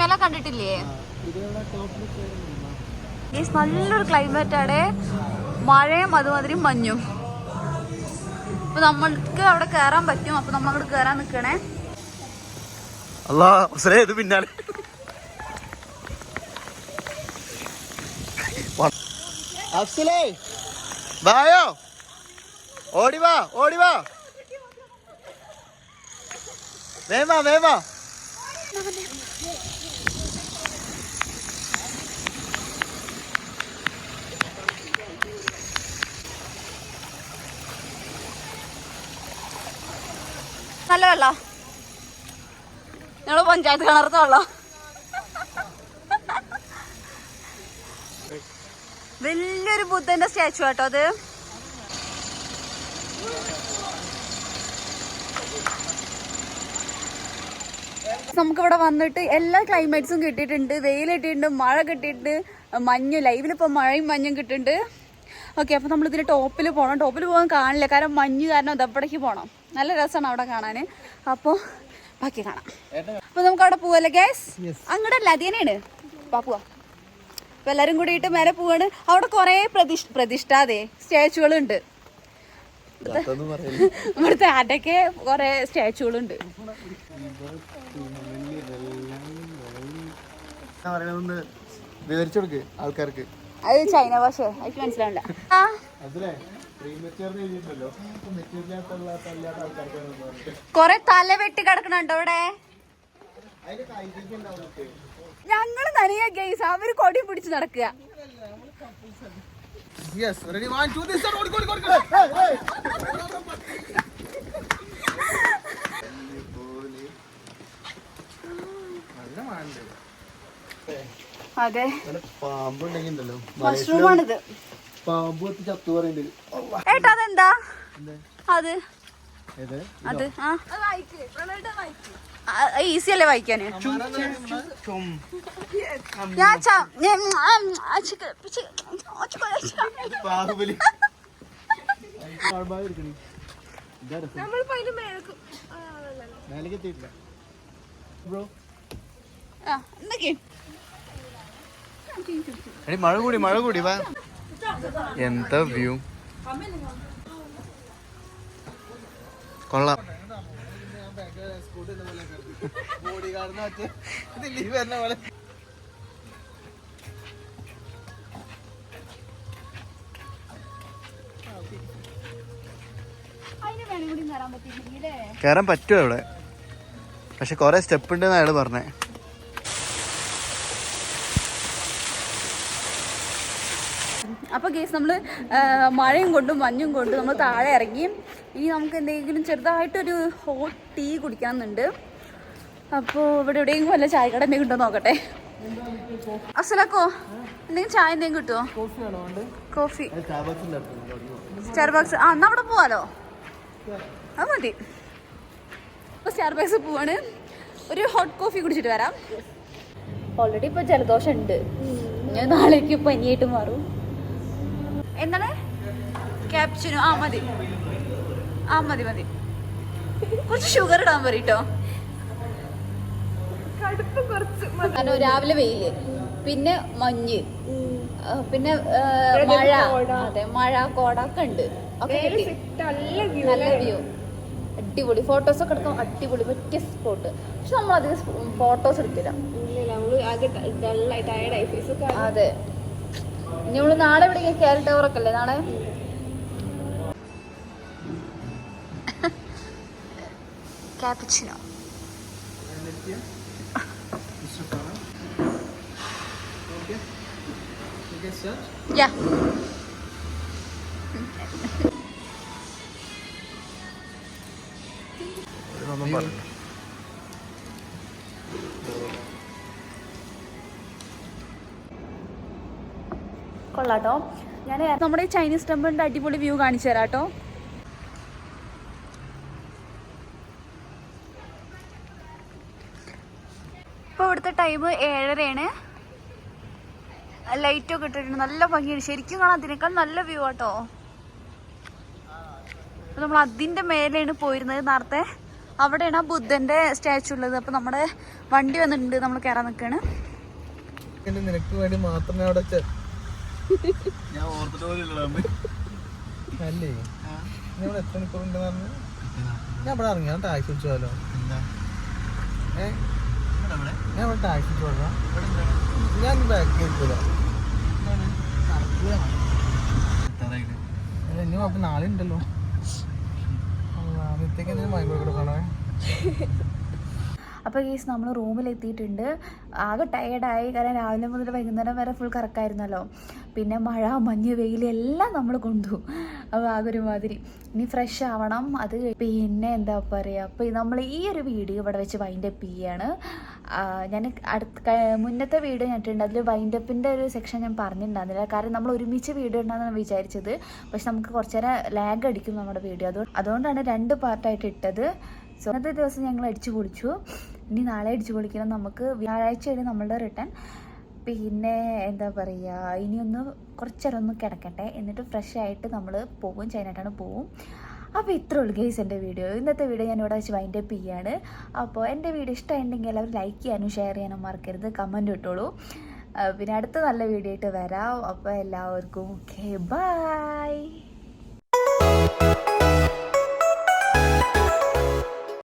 താജ്മഹൽ കണ്ടിട്ടില്ലേ? നല്ലൊരു ക്ലൈമറ്റ് ആണ് മഴയും അതുമാതിരി മഞ്ഞും. അപ്പൊ നമ്മൾക്ക് അവിടെ കയറാൻ പറ്റും. അപ്പൊ നമ്മൾ അങ്ങോട്ട് കയറാൻ നിക്കണേ അല്ലാ പിന്നാലെ. അഫ്സലേ. വായോ? ഓടിവാ ഓടിവാ വേമാ വേവാ നല്ല വെള്ളം ഞങ്ങൾ പഞ്ചായത്ത് കിണർത്ത വെള്ളം വലിയൊരു ബുദ്ധന്റെ സ്റ്റാച്ചു കേട്ടോ അത്. നമുക്കിവിടെ വന്നിട്ട് എല്ലാ ക്ലൈമറ്റ്സും കിട്ടിയിട്ടുണ്ട്. വെയിൽ കിട്ടിയിട്ടുണ്ട് മഴ കിട്ടിയിട്ടുണ്ട്. മഞ്ഞ് ലൈവിലിപ്പോൾ മഴയും മഞ്ഞും കിട്ടുന്നുണ്ട് ഓക്കെ അപ്പോൾ ഇതിന് ടോപ്പിൽ പോകണം ടോപ്പിൽ പോകാൻ കാണില്ല. കാരണം മഞ്ഞ് കാരണം ദപ്പടയ്ക്ക് പോകണം നല്ല രസമാണ് അവിടെ കാണാൻ അപ്പോൾ ബാക്കി കാണാം. അപ്പോൾ നമുക്ക് അവിടെ പോവല്ലേ ഗ്യാസ് അങ്ങോട്ടല്ല അത് തന്നെയാണ്. പാ പോവാ. അപ്പോൾ എല്ലാവരും കൂടിയിട്ട് മേലെ പോവാണ്. അവിടെ കുറേ പ്രതിഷ്ഠ പ്രതിഷ്ഠാതെ സ്റ്റാച്ചുകളുണ്ട്. ഇവിടുത്തെ ആരുടെയൊക്കെ കുറേ സ്റ്റാച്ചുകളുണ്ട്. വിവരിച്ചു കൊടുക്ക് ആൾക്കാർക്ക്. അത് ചൈന ഭാഷ എനിക്ക് മനസ്സിലാവില്ല കൊറേ തല വെട്ടി കിടക്കണുണ്ടോ ഉണ്ടാവും ഞങ്ങൾ നനയ ഗെയ്സ് അവർ കൊടി പിടിച്ച് നടക്കുക yes ready one two three start ഓടി ഓടി ഓടി നല്ല മാണ്ട് അതെ. പാമ്പ് ഉണ്ടെങ്കിൽ ഉണ്ടല്ലോ മഷ്റൂമാണിത് പാമ്പ് ചത്തു പറയുന്നുണ്ട് ഏട്ടാ അതെന്താ? അത്. അത് ആ. ഈസി അല്ലേ വായിക്കാന്? ഞാൻ എടി മഴ കൂടി മഴ കൂടി വാ. എന്താ വ്യൂ? കൊള്ളാം. കയറാൻ പറ്റുമോ അവിടെ. പക്ഷെ കൊറേ സ്റ്റെപ്പ് ഉണ്ടെന്ന് അയാൾ പറഞ്ഞേ. അപ്പൊ കേസ് നമ്മൾ മഴയും കൊണ്ടും മഞ്ഞും കൊണ്ടും നമ്മൾ താഴെ ഇറങ്ങി. ഇനി നമുക്ക് എന്തെങ്കിലും ചെറുതായിട്ടൊരു ഹോട്ട് ടീ കുടിക്കാമെന്നുണ്ട് അപ്പോൾ ഇവിടെ എവിടെയെങ്കിലും വല്ല ചായക്കട എന്തെങ്കിലും കിട്ടുമോ നോക്കട്ടെ. അസലക്കോ എന്തെങ്കിലും ചായ എന്തെങ്കിലും കിട്ടുമോ കോഫി സ്റ്റാർബാക്സ് കോഫി സ്റ്റാർബക്സ് ആ എന്നാ അവിടെ പോവാലോ? അത് മതി. ഇപ്പോൾ സ്റ്റാർബക്സ് പോവാണ്. ഒരു ഹോട്ട് കോഫി കുടിച്ചിട്ട് വരാം. ഓൾറെഡി ഇപ്പോൾ ജലദോഷം ഉണ്ട്. ഞാൻ നാളേക്ക് പനിയായിട്ട് മാറും. എന്താണ്? ക്യാപ്ഷനു ആ മതി. ആ മതി മതി. കുറച്ച് ഷുഗർ ഇടാൻ പറയട്ടോ. കാരണം രാവിലെ വെയിൽ. പിന്നെ മഞ്ഞ്. പിന്നെ മഴ. അതെ മഴ കോടൊക്കെ ഉണ്ട്. നല്ല വ്യൂ അടിപൊളി. ഫോട്ടോസ് ഒക്കെ എടുക്കാൻ അടിപൊളി. പറ്റിയ സ്പോട്ട് പക്ഷെ നമ്മൾ അധികം ഫോട്ടോസ് എടുത്തില്ല അതെ. ഇനി നമ്മൾ നാളെ എവിടെയെങ്കിലും കേരള ടവർ ഒക്കെ അല്ലേ നാളെ? ക്യാപിച്ചിനോ യാ ഒന്നും പറഞ്ഞു കൊള്ളാട്ടോ. ഞാൻ നമ്മുടെ ചൈനീസ് ടെമ്പിളിന്റെ അടിപൊളി വ്യൂ കാണിച്ചു തരാം കേട്ടോ ഇപ്പോൾ ഇവിടുത്തെ ടൈം ഏഴരയാണ്. ലൈറ്റ് ഒക്കെ ഇട്ടിട്ടുണ്ട്. നല്ല ഭംഗിയാണ്. ശരിക്കും കാണാം അതിനേക്കാൾ നല്ല വ്യൂ ആട്ടോ. അപ്പൊ നമ്മൾ അതിന്റെ മേലെയാണ് പോയിരുന്നത് നേരത്തെ. അവിടെയാണ് ആ ബുദ്ധന്റെ സ്റ്റാച്ചു ഉള്ളത്. അപ്പൊ നമ്മുടെ വണ്ടി വന്നിട്ടുണ്ട്. നമ്മൾ കയറാൻ നിൽക്കുകയാണ് നിനക്ക് വേണ്ടി മാത്രമേ അവിടെ ഞാൻ ഓർത്തിട്ട് പോലും അല്ലേ? ഇവിടെ എത്ര മണിക്കൂറുണ്ട് പറഞ്ഞു? ഞാൻ ഇവിടെ ഇറങ്ങി ഞാൻ ടാക്സി വിളിച്ചു പോലോ ഏ? ഞാൻ ഇവിടെ ടാക്സി വിളിച്ചു ഞാൻ ബാക്ക് കേൾക്കൂല ഇനി അപ്പം നാളെ ഉണ്ടല്ലോ. നിത്യക്ക് എന്തെങ്കിലും കൊടുക്കണേ? അപ്പോൾ കേസ് നമ്മൾ റൂമിലെത്തിയിട്ടുണ്ട് ആകെ ടയേർഡായി കാരണം രാവിലെ മുതൽ വൈകുന്നേരം വരെ ഫുൾ കറക്കായിരുന്നല്ലോ പിന്നെ മഴ മഞ്ഞ് വെയിൽ എല്ലാം നമ്മൾ കൊണ്ടു. അപ്പോൾ ആകെ ഒരുമാതിരി ഇനി ഫ്രഷ് ആവണം. അത് പിന്നെ എന്താ പറയുക അപ്പോൾ നമ്മൾ ഈ ഒരു വീഡിയോ ഇവിടെ വെച്ച് വൈൻഡപ്പ് ചെയ്യാണ്. ആ, ഞാൻ അടുത്ത മുന്നത്തെ വീഡിയോ ഞാനിട്ടുണ്ട് അതിൽ വൈൻഡപ്പിന്റെ ഒരു സെക്ഷൻ ഞാൻ പറഞ്ഞിട്ടുണ്ടായിരുന്നില്ല. കാരണം നമ്മൾ ഒരുമിച്ച് വീഡിയോ ഉണ്ടാകുന്ന വിചാരിച്ചത്. പക്ഷെ നമുക്ക് കുറച്ച് നേരം ലാഗ് അടിക്കും നമ്മുടെ വീഡിയോ. അതുകൊണ്ട് അതുകൊണ്ടാണ് രണ്ട് പാർട്ടായിട്ട് ഇട്ടത്. സോ ദിവസം ഞങ്ങൾ അടിച്ചു പൊളിച്ചു. ഇനി നാളെ അടിച്ചു പൊളിക്കണം. നമുക്ക് വ്യാഴാഴ്ചയാണ് നമ്മളുടെ റിട്ടേൺ പിന്നെ എന്താ പറയുക ഇനിയൊന്ന് കുറച്ചേരം ഒന്ന് കിടക്കട്ടെ. എന്നിട്ട് ഫ്രഷ് ആയിട്ട് നമ്മൾ പോകും ചൈനട്ടാണ് പോവും. അപ്പോൾ ഇത്ര ഉള്ളു ഗേസ് എന്റെ വീഡിയോ ഇന്നത്തെ വീഡിയോ ഞാൻ ഇവിടെ വെച്ച് വൈൻഡ് അപ്പ് ചെയ്യാണ്. അപ്പോൾ എന്റെ വീഡിയോ ഇഷ്ടമായിട്ടുണ്ടെങ്കിൽ എല്ലാവരും ലൈക്ക് ചെയ്യാനും ഷെയർ ചെയ്യാനും മറക്കരുത്. കമന്റ് ഇട്ടോളൂ. പിന്നെ അടുത്ത നല്ല വീഡിയോ ആയിട്ട് വരാം. അപ്പോൾ എല്ലാവർക്കും ഓക്കെ ബൈ